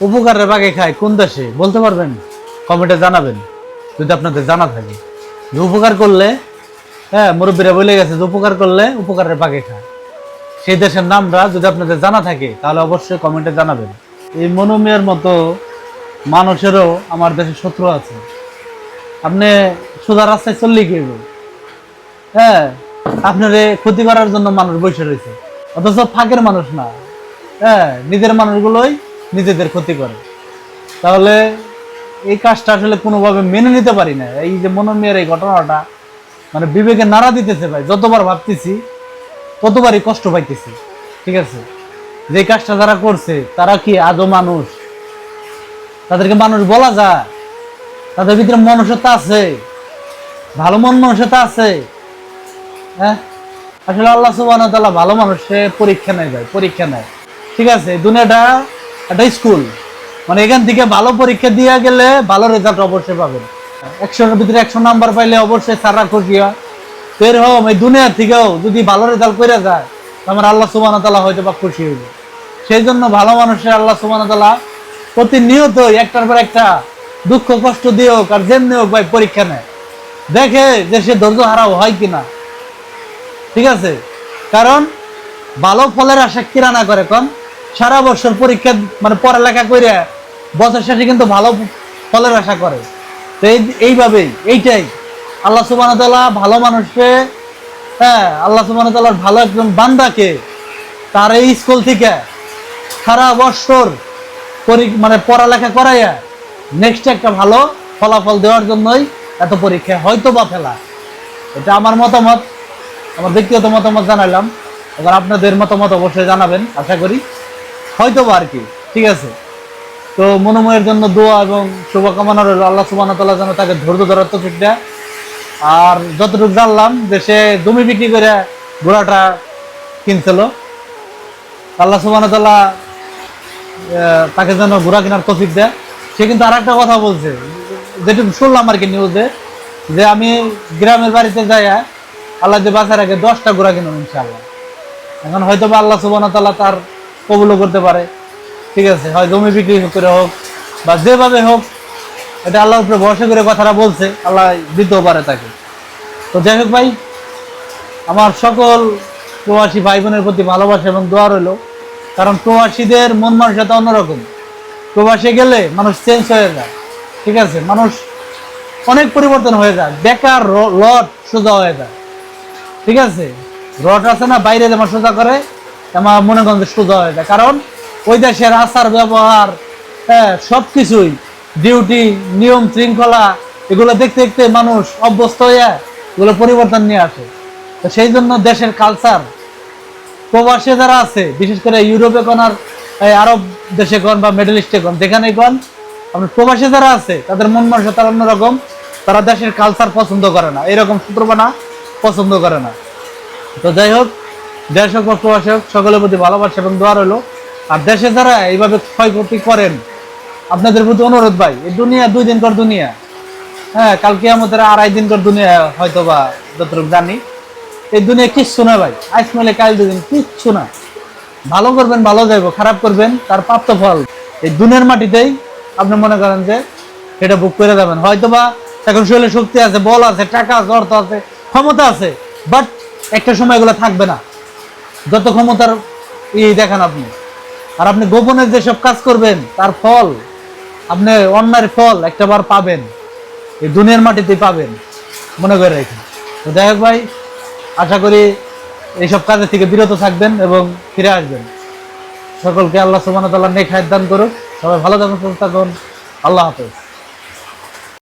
উপকারের বাগে খায় কোন দেশে? বলতে পারবেন? কমেন্টে জানাবেন, যদি আপনাদের জানা থাকে। যে উপকার করলে হ্যাঁ মুরব্বীরা বলে গেছে যে উপকার করলে উপকারের বাগে খায়। সেই দেশের নামটা যদি আপনাদের জানা থাকে, তাহলে অবশ্যই কমেন্টে জানাবেন। এই মনোমিয়ার মতো মানুষেরও আমার দেশে শত্রু আছে। আপনি সোজা রাস্তায় চললে কি? হ্যাঁ আপনার ক্ষতি করার জন্য মানুষ বসে রয়েছে। অথচ ফাঁকের মানুষ না। হ্যাঁ নিজের মানুষগুলোই নিজেদের ক্ষতি করে। তাহলে এই কাজটা আসলে কোনোভাবে মেনে নিতে পারি না। এই যে মনোমিয়ার এই ঘটনাটা মানে বিবেকে নাড়া দিতেছে ভাই, যতবার ভাবতেছি, ততবারই কষ্ট পাইতেছি। ঠিক আছে? যে কাজটা যারা করছে, তারা কি আদৌ মানুষ? তাদেরকে মানুষ বলা যায়। তাদের ভিতরে মনুষ্যতা আছে। ভালো মন মনুষ্যতা আছে। হ্যাঁ? আসলে আল্লাহ সুবাহ ভালো মানুষে পরীক্ষা নেয় ভাই, পরীক্ষা নেয়। ঠিক আছে? দুনিয়াটা একটা স্কুল মানে এখান থেকে ভালো পরীক্ষা দিয়ে গেলে ভালো রেজাল্ট অবশ্যই পাবেন। একশোর ভিতরে একশো নাম্বার পাইলে অবশ্যই সারা খুশি হয়। তো এরকম এই দুনিয়ার থেকেও যদি ভালো রেজাল্ট করে যায় আমার আল্লাহ সুবাহ তাআলা হয়তো বা খুশি হইবে। সেই জন্য ভালো মানুষের আল্লাহ সুবাহ তাআলা প্রতিনিয়তই একটার পর একটা দুঃখ, কষ্ট দিয়ে হোক আর যেমনি হোক ভাই পরীক্ষা নেয়। দেখে যে সে ধৈর্য হারাও হয় কিনা। ঠিক আছে? কারণ ভালো ফলের আশা কিরা না করে কম সারা বছর পরীক্ষা মানে পড়ালেখা করে বছর শেষে কিন্তু ভালো ফলের আশা করে। তো এই, এইভাবেই, এইটাই। আল্লাহ সুবাহ ভালো মানুষকে হ্যাঁ আল্লাহ সুবাহ ভালো একজন বান্দাকে তার এই স্কুল থেকে সারা বছর মানে পড়ালেখা করাইয়া নেক্সট একটা ভালো ফলাফল দেওয়ার জন্যই এত পরীক্ষা হয়তো বা ফেলা। এটা আমার মতামত, আমার ব্যক্তিগত মতামত জানাইলাম। এবার আপনাদের মতামত অবশ্যই জানাবেন, আশা করি। হয়তো বা আর কি, ঠিক আছে? তো মনোময়ের জন্য দোয়া এবং শুভকামনা রইল আল্লাহ সুবাহ তাল্লাহ যেন তাকে ধৈর্য ধরার তো দেয়। আর যতটুকু জানলাম যে সে জমি বিক্রি করে ঘোড়াটা কিনছিল, আল্লাহ সুবাহ তাল্লাহ তাকে যেন ঘোড়া কেনার তফিক দেয়। সে কিন্তু আর একটা কথা বলছে যেটুকু শুনলাম আর কি নিউজে, যে আমি গ্রামের বাড়িতে যাই আল্লাহ যে বাসার আগে দশটা ঘোড়া কিনুন ইনশাআল্লাহ। এখন হয়তো বা আল্লাহ সুবাহ তাল্লাহ তার কবুলও করতে পারে। ঠিক আছে, হয় জমি বিক্রি করে হোক বা যেভাবে হোক, এটা আল্লাহর উপরে ভরসা করে কথাটা বলছে, আল্লাহ দিতেও পারে তাকে। তো যাই হোক ভাই, আমার সকল প্রবাসী ভাই বোনের প্রতি ভালোবাসা এবং দোয়া রইল। কারণ প্রবাসীদের মন মানসিকতা অন্যরকম। প্রবাসে গেলে মানুষ চেঞ্জ হয়ে যায়। ঠিক আছে, মানুষ অনেক পরিবর্তন হয়ে যায়। বেকার লট সোজা হয়ে যায়। ঠিক আছে, রট আছে না, বাইরে যেমন সোজা করে আমার মনে করেন সোজা হয়ে যায়। কারণ ওই দেশের আচার, ব্যবহার হ্যাঁ সব কিছুই ডিউটি নিয়ম, শৃঙ্খলা, এগুলো দেখতে দেখতে মানুষ অভ্যস্ত হয়ে এগুলো পরিবর্তন নিয়ে আসে। তো সেই জন্য দেশের কালচার প্রবাসে যারা আছে, বিশেষ করে ইউরোপে কোন আর আরব দেশে কোন বা মিডল ইস্টে কোন যেখানে কোন আপনার প্রবাসে যারা আছে, তাদের মন মানসিকতা অন্যরকম, তারা দেশের কালচার পছন্দ করে না। এরকম সূত্রপানা পছন্দ করে না। তো যাই হোক দেশ হোক সকলের প্রতি ভালোবাসা এবং দোয়া রইল। আর দেশে যারা এইভাবে ক্ষয়ক্ষতি করেন, আপনাদের প্রতি অনুরোধ ভাই, এই দুনিয়া দুই দিন কর দুনিয়া। হ্যাঁ কালকে আমাদের আড়াই দিন কর দুনিয়া হয়তো বা যতটুকু জানি। এই দুনিয়া কিচ্ছু না ভাই আজ মেলে কাল দুদিন কিচ্ছু না। ভালো করবেন, ভালো যাইব, খারাপ করবেন, তার প্রাপ্ত ফল। এই দুনিয়ার মাটিতেই আপনি মনে করেন যে সেটা বুক করে যাবেন। হয়তো বা এখন শরীরে শক্তি আছে, বল আছে, টাকা আছে, অর্থ আছে, ক্ষমতা আছে বাট একটা সময় এগুলো থাকবে না। যত ক্ষমতার ই দেখেন আপনি। আর আপনি গোপনে যেসব কাজ করবেন, তার ফল, আপনি অন্যায়ের ফল একটাবার পাবেন। এই দুনিয়ার মাটিতেই পাবেন, মনে করে রেখে তো যাই হোক ভাই, আশা করি এইসব কাজের থেকে বিরত থাকবেন এবং ফিরে আসবেন। সকলকে আল্লাহ সুবাহ তাল্লাহ নেক দান করুক। সবাই ভালো থাকুন, সুস্থ থাকুন। আল্লাহ হাফেজ।